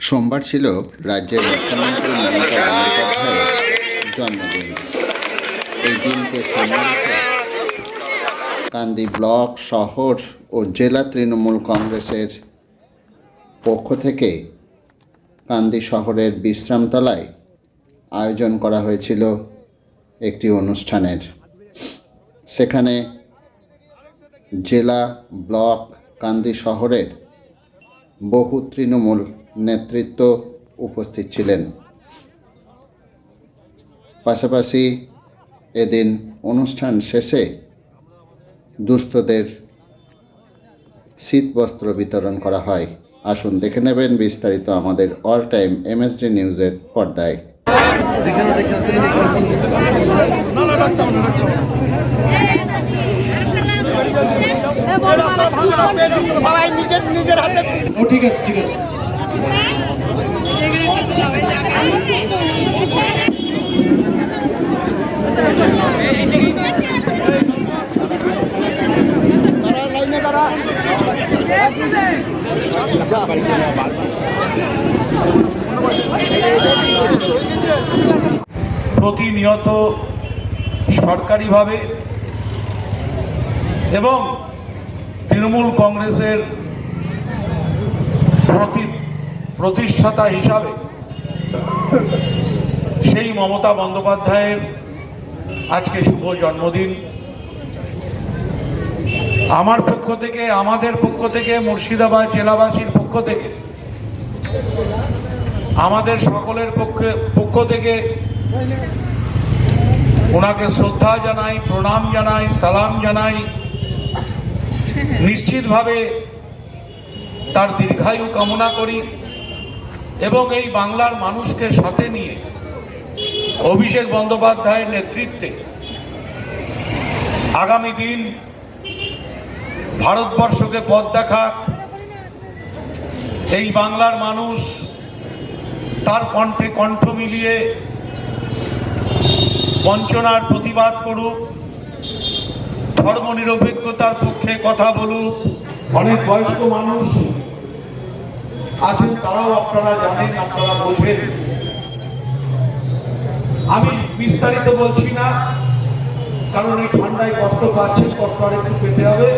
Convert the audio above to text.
সোমবার ছিল রাজ্যের মুখ্যমন্ত্রী মমতা বন্দ্যোপাধ্যায়ের জন্মদিন। এই দিনকে কান্দি ব্লক, শহর ও জেলা তৃণমূল কংগ্রেসের পক্ষ থেকে কান্দি শহরের বিশ্রামতলায় আয়োজন করা হয়েছিল একটি অনুষ্ঠানের। সেখানে জেলা ব্লক কান্দি শহরের বহু তৃণমূল নেতৃত্ব উপস্থিত ছিলেন। পাশাপাশি এদিন অনুষ্ঠান শেষে দুস্থদের শীতবস্ত্র বিতরণ করা হয়। আসুন দেখে নেবেন বিস্তারিত আমাদের অল টাইম এমএসডি নিউজের পর্দায়। সবাই নিজের নিজের হাতে ও ঠিক আছে ঠিক আছে। প্রতিনিয়ত সরকারিভাবে এবং তৃণমূল কংগ্রেসের প্রতি প্রতিষ্ঠাতা হিসাবে সেই মমতা বন্দ্যোপাধ্যায়ের আজকে শুভ জন্মদিন। আমার পক্ষ থেকে, আমাদের পক্ষ থেকে, মুর্শিদাবাদ জেলাবাসীর পক্ষ থেকে, আমাদের সকলের পক্ষে, পক্ষ থেকে ওনাকে শ্রদ্ধা জানাই, প্রণাম জানাই, সালাম জানাই। নিশ্চিতভাবে তার দীর্ঘায়ু কামনা করি। এবং এই বাংলার মানুষকে সাথে নিয়ে অভিষেক বন্দ্যোপাধ্যায়ের নেতৃত্বে আগামী দিন ভারতবর্ষকে পথ দেখাক। এই বাংলার মানুষ তার কণ্ঠে কণ্ঠ মিলিয়ে বঞ্চনার প্রতিবাদ করুক, ধর্মনিরপেক্ষতার পক্ষে কথা বলুক। অনেক বয়স্ক মানুষ আছেন তারাও আপনারা জানেন, আপনারা বোঝেন। আমি বিস্তারিত বলছি না, কারণ এই ঠান্ডায় কষ্ট পাচ্ছেন, কষ্ট আর একটু পেতে হবে।